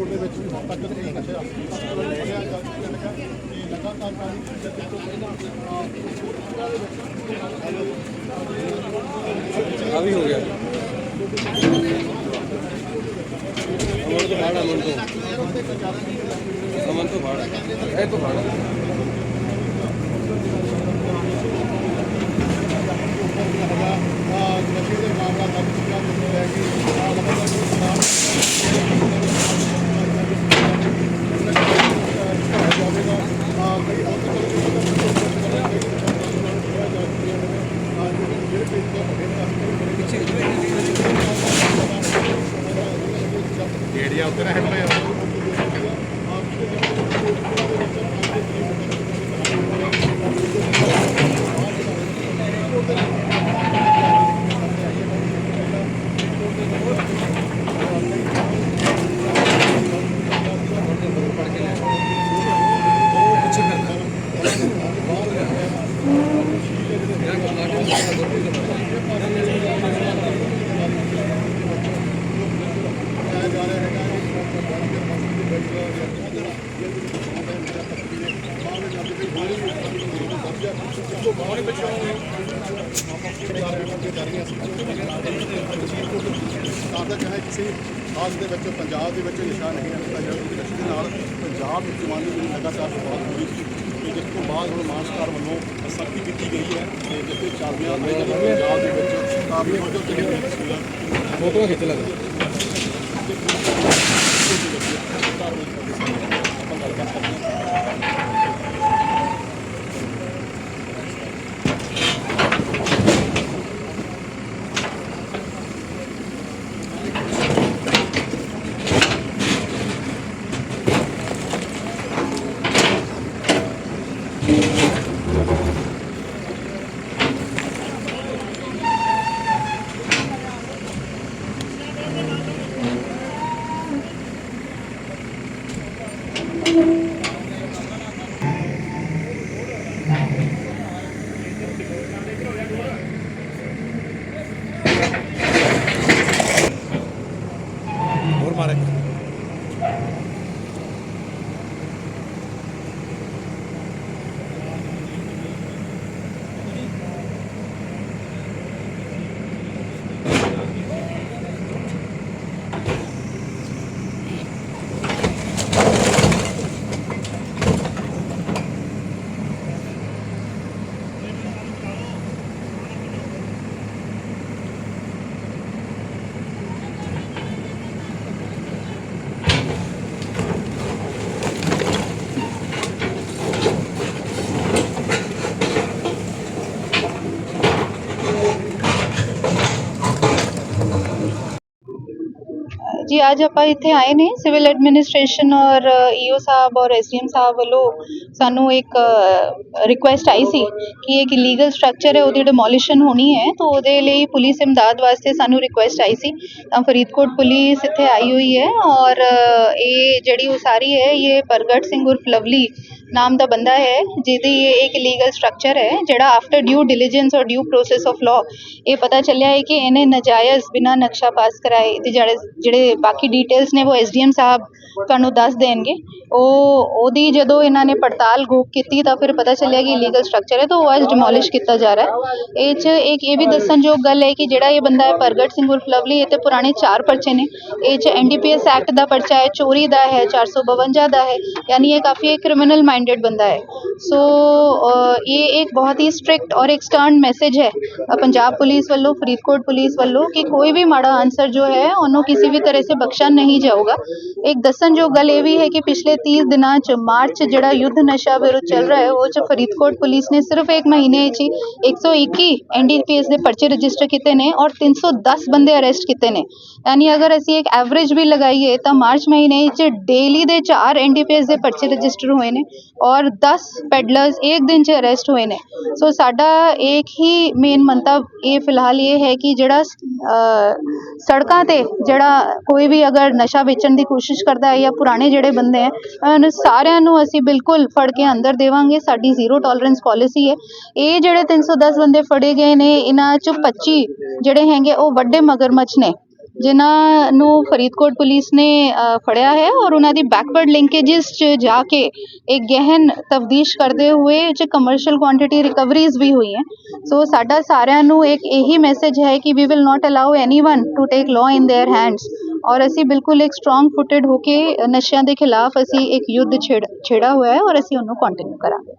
ਫੜਿਆ ਜਾ ਚੁੱਕਾ ਹੈ ਇਹ ਲਗਾਤਾਰ ਕਾਰਵਾਈ ਜੱਦੀ ਤੋਂ ਪਹਿਲਾਂ ਆ ਵੀ ਹੋ ਗਿਆ। ਅਮਨ ਤੋਂ ਬਾਹਰ ਅਮਨ ਤੋਂ। ਅਮਨ ਤੋਂ ਬਾਹਰ। ਇਹ ਤੋਂ ਬਾਹਰ। ਨਸ਼ੇ ਦੇ ਮਾਮਲਾ ਨੂੰ ਲੈ ਕੇ ਆਹ ਲਗਾਤਾਰ ਕਰਦਾ ਚਾਹੇ ਕਿਸੇ ਹਾਲ ਦੇ ਵਿੱਚ ਪੰਜਾਬ ਦੇ ਵਿੱਚ ਨਿਸ਼ਾਨ ਨਹੀਂ ਰੱਖਦਾ ਜਿਹੜਾ ਕਿ ਨਸ਼ੇ ਦੇ ਨਾਲ ਪੰਜਾਬ ਵਿੱਚ ਜਵਾਨੀ ਦੀ ਲਗਾਤਾਰ ਬਹੁਤ ਹੋਈ ਸੀ ਤੇ ਜਿਸ ਤੋਂ ਬਾਅਦ ਹੁਣ ਮਾਨ ਸਰਕਾਰ ਵੱਲੋਂ ਸਖਤੀ ਕੀਤੀ ਗਈ ਹੈ ਤੇ ਜਿਸ ਤੇ ਚੱਲਦਿਆਂ ਪੰਜਾਬ ਦੇ ਵਿੱਚ ਕਾਫੀ ਵਜੋਂ ਚੱਲੀ ਹੋਈ ਫੋਟੋ ਖਿੱਚ ਲੈ ਹੋਰ ਮਾਰੇ ਜੀ, ਅੱਜ ਆਪਾਂ ਇੱਥੇ ਆਏ ਨੇ ਸਿਵਲ ਐਡਮਿਨਿਸਟ੍ਰੇਸ਼ਨ ਔਰ ਈਓ ਸਾਹਿਬ ਔਰ ਐਸਡੀਐਮ ਸਾਹਿਬ ਵੱਲੋਂ ਸਾਨੂੰ ਇੱਕ ਰਿਕੁਐਸਟ ਆਈ ਸੀ ਕਿ ਇੱਕ ਇਲੀਗਲ ਸਟਰਕਚਰ ਹੈ, ਉਹਦੀ ਡਿਮੋਲੀਸ਼ਨ ਹੋਣੀ ਹੈ, ਤਾਂ ਉਹਦੇ ਲਈ ਪੁਲਿਸ ਇਮਦਾਦ ਵਾਸਤੇ ਸਾਨੂੰ ਰਿਕੁਐਸਟ ਆਈ ਸੀ। ਤਾਂ ਫਰੀਦਕੋਟ ਪੁਲਿਸ ਇੱਥੇ ਆਈ ਹੋਈ ਹੈ ਔਰ ਇਹ ਜਿਹੜੀ ਉਸਾਰੀ ਹੈ, ਇਹ ਪ੍ਰਗਟ ਸਿੰਘ ਉਰਫ ਲਵਲੀ ਨਾਮ ਦਾ ਬੰਦਾ ਹੈ, ਜਿਹਦੀ ਇਹ ਇੱਕ ਲੀਗਲ ਸਟਰਕਚਰ ਹੈ, ਜਿਹੜਾ ਆਫਟਰ ਡਿਊ ਡਿਲੀਜੈਂਸ ਔਰ ਡਿਊ ਪ੍ਰੋਸੈਸ ਆਫ ਲਾਅ ਇਹ ਪਤਾ ਚੱਲਿਆ ਹੈ ਕਿ ਇਹਨੇ ਨਜਾਇਜ਼ ਬਿਨਾ ਨਕਸ਼ਾ ਪਾਸ ਕਰਾਏ ਤੇ ਜਿਹੜੇ ਜਿਹੜੇ ਬਾਕੀ ਡੀਟੇਲਸ ਨੇ, ਉਹ ਐਸਡੀਐਮ ਸਾਹਿਬ ਤੁਹਾਨੂੰ ਦੱਸ ਦੇਣਗੇ। ਉਹ, ਉਹਦੀ ਜਦੋਂ ਇਹਨਾਂ ਨੇ ਪੜਤਾਲ ਗੋਪ ਕੀਤੀ ਤਾਂ ਫਿਰ ਪਤਾ ਚੱਲਿਆ ਕਿ ਇਲੀਗਲ ਸਟਰਕਚਰ ਹੈ ਤਾਂ ਉਹ ਅੱਜ ਡਿਮੋਲਿਸ਼ ਕੀਤਾ ਜਾ ਰਿਹਾ ਹੈ। ਇਹ 'ਚ ਇੱਕ, ਇਹ ਵੀ ਦੱਸਣਯੋਗ ਗੱਲ ਹੈ ਕਿ ਜਿਹੜਾ ਇਹ ਬੰਦਾ ਹੈ, ਪ੍ਰਗਟ ਸਿੰਘ ਉਰਫ ਲਵਲੀ, ਇਹ ਤੇ ਪੁਰਾਣੇ ਚਾਰ ਪਰਚੇ ਨੇ। ਇਹ 'ਚ ਐਨਡੀਪੀਐਸ ਐਕਟ ਦਾ ਪਰਚਾ ਹੈ, ਚੋਰੀ ਦਾ ਹੈ 452 ਦਾ ਹੈ, ਯਾਨੀ ਇਹ ਕਾਫੀ ਕ੍ਰਿਮੀਨਲ ਮਾਈਂਡਡ ਬੰਦਾ ਹੈ। ਸੋ ਅ, ਇਹ ਇੱਕ ਬਹੁਤ ਹੀ ਸਟ੍ਰਿਕਟ ਔਰ ਇੱਕ ਸਟਰਨ ਮੈਸੇਜ ਹੈ ਅ, ਪੰਜਾਬ ਪੁਲਿਸ ਵੱਲੋਂ ਫਰੀਦਕੋਟ ਪੁਲਿਸ ਵੱਲੋਂ ਕਿ ਕੋਈ ਵੀ ਮਾੜਾ ਆਨਸਰ ਜੋ ਹੈ ਉਹਨੂੰ ਕਿਸੇ ਵੀ ਤਰ੍ਹਾਂ ਸੇ ਬਖਸ਼ਾ ਨਹੀਂ ਜਾਊਗਾ ਇੱਕ ਦੱਸਣਯੋਗ ਗੱਲ ਇਹ ਵੀ ਹੈ ਕਿ ਪਿਛਲੇ 30 ਦਿਨਾਂ ਚ ਮਾਰਚ 'ਚ ਜਿਹੜਾ ਯੁੱਧ ਨਸ਼ਾ ਵਿਰੁੱਧ ਚੱਲ ਰਿਹਾ ਹੈ ਉਹ ਚ ਫਰੀਦਕੋਟ ਪੁਲਿਸ ਨੇ ਸਿਰਫ ਇੱਕ ਮਹੀਨੇ 'ਚ ਹੀ 121 ਐਨਡੀਪੀਐਸ ਦੇ ਪਰਚੇ ਰਜਿਸਟਰ ਕੀਤੇ ਨੇ ਔਰ 310 ਬੰਦੇ ਅਰੈਸਟ ਕੀਤੇ ਨੇ ਯਾਨੀ ਅਗਰ ਅਸੀਂ ਇੱਕ ਐਵਰੇਜ ਵੀ ਲਗਾਈਏ ਤਾਂ ਮਾਰਚ ਮਹੀਨੇ 'ਚ ਡੇਲੀ ਦੇ 4 ਐਨਡੀਪੀਐਸ ਦੇ ਪਰਚੇ ਰਜਿਸਟਰ ਹੋਏ ਨੇ ਔਰ 10 ਪੈਡਲਰਸ ਇੱਕ ਦਿਨ 'ਚ ਅਰੈਸਟ ਹੋਏ ਨੇ ਸੋ ਸਾਡਾ ਇੱਕ ਹੀ ਮੇਨ ਮੰਤਵ ਇਹ ਫਿਲਹਾਲ ਇਹ ਹੈ ਕਿ ਜਿਹੜਾ ਅ, ਸੜਕਾਂ ਤੇ ਜਿਹੜਾ ਕੋਈ ਵੀ ਅਗਰ ਨਸ਼ਾ ਵੇਚਣ ਦੀ ਕੋਸ਼ਿਸ਼ ਕਰਦਾ ਹੈ ਜਾਂ ਪੁਰਾਣੇ ਜਿਹੜੇ ਬੰਦੇ ਹੈ ਉਹਨਾਂ ਸਾਰਿਆਂ ਨੂੰ ਅਸੀਂ ਬਿਲਕੁਲ ਫੜ ਕੇ ਅੰਦਰ ਦੇਵਾਂਗੇ ਸਾਡੀ ਜ਼ੀਰੋ ਟੋਲਰੈਂਸ ਪਾਲਿਸੀ ਹੈ ਇਹ ਜਿਹੜੇ 310 ਬੰਦੇ ਫੜੇ ਗਏ ਨੇ ਇਹਨਾਂ ਚੋਂ 25 ਜਿਹੜੇ ਹੈਗੇ ਉਹ ਵੱਡੇ ਮਗਰਮੱਛ ਨੇ ਜਿਨ੍ਹਾਂ ਨੂੰ ਫਰੀਦਕੋਟ ਪੁਲਿਸ ਨੇ ਫੜਿਆ ਹੈ ਔਰ ਉਹਨਾਂ ਦੀ ਬੈਕਵਰਡ ਲਿੰਕੇजेस 'ਚ ਜਾ ਕੇ ਇੱਕ ਗਹਿਨ ਤਫਦੀਸ਼ ਕਰਦੇ ਹੋਏ ਚ ਕਮਰਸ਼ੀਅਲ ਕੁਆਂਟੀਟੀ ਰਿਕਵਰੀਜ਼ ਵੀ ਹੋਈਆਂ ਸੋ ਸਾਡਾ ਸਾਰਿਆਂ ਨੂੰ ਇੱਕ ਇਹੀ ਮੈਸੇਜ ਹੈ ਕਿ we will not allow anyone to take law in their hands ਔਰ ਅਸੀਂ ਬਿਲਕੁਲ ਇੱਕ ਸਟਰੋਂਗ ਫੁੱਟਡ ਹੋ ਕੇ ਨਸ਼ਿਆਂ ਦੇ ਖਿਲਾਫ ਅਸੀਂ ਇੱਕ ਯੁੱਧ ਛੇੜ, ਛੇੜਾ ਹੋਇਆ ਹੈ ਔਰ ਅਸੀਂ ਉਹਨੂੰ ਕੰਟੀਨਿਊ ਕਰਾਂਗੇ।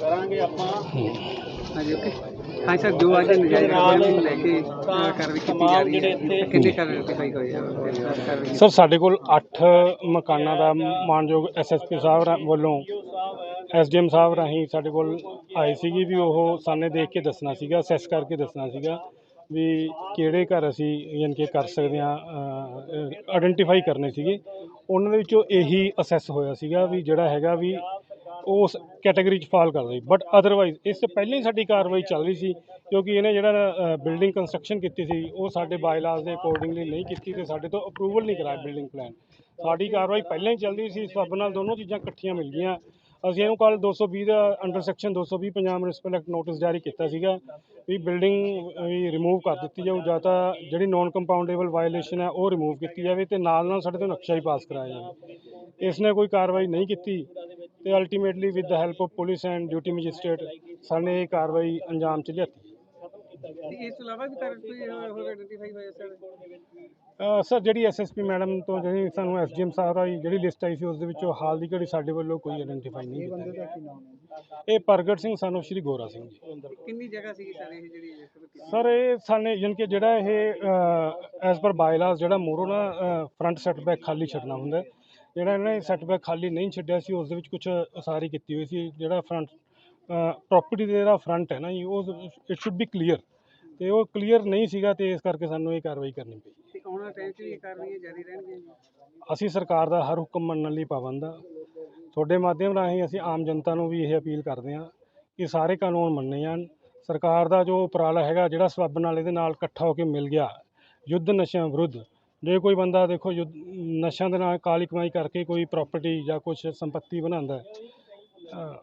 ਕਰਾਂਗੇ ਆਪਾਂ। ਹਾਂਜੀ ਓਕੇ ਹਾਂ ਸਰ ਜੋ ਅੱਜ ਨਜਾਇਜ਼ ਕਬਜ਼ੇ ਨੂੰ ਲੈ ਕੇ ਅਹ, ਕਾਰਵਾਈ ਕੀਤੀ ਜਾ ਰਹੀ ਹੈ ਕਿੰਨੇ ਕਾਰਵਾਈ ਹੋਈ ਹੈ ਕਾਰਵਾਈ ਸਰ ਸਾਡੇ ਕੋਲ 8 ਮਕਾਨਾਂ ਦਾ ਮਾਨਯੋਗ ਐਸਐਸਪੀ ਸਾਹਿਬ ਰਾ- ਵੱਲੋਂ ਐਸਡੀਐਮ ਸਾਹਿਬ ਰਾਹੀਂ ਸਾਡੇ ਕੋਲ ਆਈ ਸੀਗੀ ਵੀ ਉਹ ਸਾਨੇ ਦੇਖ ਕੇ ਦੱਸਣਾ ਸੀਗਾ ਅਸੈਸ ਕਰਕੇ ਦੱਸਣਾ ਸੀਗਾ ਵੀ ਕਿਹੜੇ ਘਰ ਅਸੀਂ ਯਾਨੀ ਕਿ ਕਰ ਸਕਦੇ ਹਾਂ ਆਇਡੈਂਟੀਫਾਈ ਕਰਨੇ ਸੀਗੇ। ਉਹਨਾਂ ਦੇ ਵਿੱਚੋਂ ਇਹੀ ਅਸੈਸ ਹੋਇਆ ਸੀਗਾ ਵੀ ਜਿਹੜਾ ਹੈਗਾ ਵੀ ਉਸ ਕੈਟਾਗਰੀ 'ਚ ਫਾਲ ਕਰਦਾ ਸੀ ਬਟ ਅਦਰਵਾਈਜ਼ ਇਸ ਤੋਂ ਪਹਿਲਾਂ ਹੀ ਸਾਡੀ ਕਾਰਵਾਈ ਚੱਲ ਰਹੀ ਸੀ, ਕਿਉਂਕਿ ਇਹਨੇ ਜਿਹੜਾ ਬਿਲਡਿੰਗ ਕੰਸਟਰਕਸ਼ਨ ਕੀਤੀ ਸੀ, ਉਹ ਸਾਡੇ ਬਾਇਲਾਜ਼ ਦੇ ਅਕੋਰਡਿੰਗਲੀ ਨਹੀਂ ਕੀਤੀ ਤੇ ਸਾਡੇ ਤੋਂ ਅਪਰੂਵਲ ਨਹੀਂ ਕਰਾਇਆ ਬਿਲਡਿੰਗ ਪਲਾਨ ਸਾਡੀ ਕਾਰਵਾਈ ਪਹਿਲਾਂ ਹੀ ਚੱਲ ਰਹੀ ਸੀ ਇਸ ਸਬਬ ਨਾਲ ਦੋਨੋਂ ਚੀਜ਼ਾਂ ਇਕੱਠੀਆਂ ਮਿਲ ਗਈਆਂ। ਅਸੀਂ ਇਹਨੂੰ ਕੱਲ 220 ਦਾ under section 220 Punjab municipal act notice ਜਾਰੀ ਕੀਤਾ ਸੀਗਾ, ਵੀ ਬਿਲਡਿੰਗ ਵੀ ਰਿਮੂਵ ਕਰ ਦਿੱਤੀ ਜਾਊ, ਜਾਂ ਤਾਂ ਜਿਹੜੀ ਨਾਨ ਕੰਪਾਊਂਡੇਬਲ ਵਾਇਓਲੇਸ਼ਨ ਹੈ, ਉਹ ਰਿਮੂਵ ਕੀਤੀ ਜਾਵੇ ਤੇ ਨਾਲ ਨਾਲ ਸਾਡੇ ਤੋਂ ਨਕਸ਼ਾ ਹੀ ਪਾਸ ਕਰਾਇਆ ਜਾਵੇ। ਇਸ ਨੇ ਕੋਈ ਕਾਰਵਾਈ ਨਹੀਂ ਕੀਤੀ। ਤੇ ultimately with the help of police and duty magistrate ਸਾਨੇ ਇਹ ਕਾਰਵਾਈ ਅੰਜਾਮ ਚ ਲਿਆਤੀ ਇਸ ਤੋਂ ਇਲਾਵਾ ਵੀ ਕਰ ਕੋਈ ਹੋਰ ਆਇਡੈਂਟੀਫਾਈ ਹੋਇਆ ਸਰ ਅ, ਸਰ ਜਿਹੜੀ ਐਸਐਸਪੀ ਮੈਡਮ ਤੋਂ ਜਿਹੜੀ ਸਾਨੂੰ ਐਸਡੀਐਮ ਸਾਹਿਬ ਆਈ ਜਿਹੜੀ ਲਿਸਟ ਆਈ ਸੀ ਉਸ ਦੇ ਵਿੱਚੋਂ ਹਾਲ ਦੀ ਘੜੀ ਸਾਡੇ ਵੱਲੋਂ ਕੋਈ ਆਇਡੈਂਟੀਫਾਈ ਨਹੀਂ ਕੀਤਾ। ਇਹ ਪ੍ਰਗਟ ਸਿੰਘ ਸਾਨੂੰ ਸ਼੍ਰੀ ਗੋਰਾ ਸਿੰਘ ਜੀ ਕਿੰਨੀ ਜਗ੍ਹਾ ਸੀਗੀ ਸਰ ਇਹ ਜਿਹੜੀ? ਸਰ ਇਹ ਸਾਨੇ ਯਾਨੀ ਕਿ ਜਿਹੜਾ ਇਹ ਐਸ ਪਰ ਬਾਇਲਾਸ ਜਿਹੜਾ ਮੋਰੋ ਨਾ ਫਰੰਟ ਸੈਟਬੈਕ ਖਾਲੀ ਛੱਡਣਾ ਹੁੰਦਾ। ਜਿਹੜਾ ਇਹਨਾਂ ਨੇ ਸੈਟਬੈਕ ਖਾਲੀ ਨਹੀਂ ਛੱਡਿਆ ਸੀ ਉਸ ਦੇ ਵਿੱਚ ਕੁਝ ਉਸਾਰੀ ਕੀਤੀ ਹੋਈ ਸੀ। ਜਿਹੜਾ ਫਰੰਟ ਪ੍ਰਾਪਰਟੀ ਦੇ ਜਿਹੜਾ ਫਰੰਟ ਹੈ ਨਾ ਜੀ ਉਹ ਇਟ ਸ਼ੁੱਡ ਬੀ ਕਲੀਅਰ ਤੇ ਉਹ ਕਲੀਅਰ ਨਹੀਂ ਸੀਗਾ ਤੇ ਇਸ ਕਰਕੇ ਸਾਨੂੰ ਇਹ ਕਾਰਵਾਈ ਕਰਨੀ ਪਈ। ਤੇ ਆਉਣ ਵਾਲੇ ਟਾਈਮ 'ਚ ਵੀ ਇਹ ਕਾਰਵਾਈਆਂ ਜਾਰੀ ਰਹਿਣਗੀਆਂ ਜੀ? ਅਸੀਂ ਸਰਕਾਰ ਦਾ ਹਰ ਹੁਕਮ ਮੰਨਣ ਲਈ ਪਾਬੰਦ ਹਾਂ ਤੁਹਾਡੇ ਮਾਧਿਅਮ ਰਾਹੀਂ ਅਸੀਂ ਆਮ ਜਨਤਾ ਨੂੰ ਵੀ ਇਹ ਅਪੀਲ ਕਰਦੇ ਹਾਂ ਕਿ ਸਾਰੇ ਕਾਨੂੰਨ ਮੰਨੇ ਜਾਣ। ਸਰਕਾਰ ਦਾ ਜੋ ਉਪਰਾਲਾ ਹੈਗਾ ਜਿਹੜਾ ਸਬੱਬ ਨਾਲ ਇਹਦੇ ਨਾਲ ਇਕੱਠਾ ਹੋ ਕੇ ਮਿਲ ਗਿਆ ਯੁੱਧ ਨਸ਼ਿਆਂ ਵਿਰੁੱਧ ਜੇ ਕੋਈ ਬੰਦਾ ਦੇਖੋ ਯੁੱਧ ਨਸ਼ਿਆਂ ਦੇ ਨਾਲ ਕਾਲੀ ਕਮਾਈ ਕਰਕੇ ਕੋਈ ਪ੍ਰਾਪਰਟੀ ਜਾਂ ਕੁਝ ਸੰਪਤੀ ਬਣਾਉਂਦਾ ਹੈ ਅ,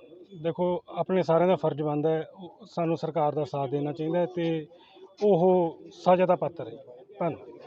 ਦੇਖੋ ਆਪਣੇ ਸਾਰਿਆਂ ਦਾ ਫਰਜ਼ ਬਣਦਾ ਹੈ ਉਹ- ਸਾਨੂੰ ਸਰਕਾਰ ਦਾ ਸਾਥ ਦੇਣਾ ਚਾਹੀਦਾ ਹੈ ਤੇ ਉਹ ਸਜ਼ਾ ਦਾ ਪਾਤਰ ਹੈ। ਧੰਨਵਾਦ।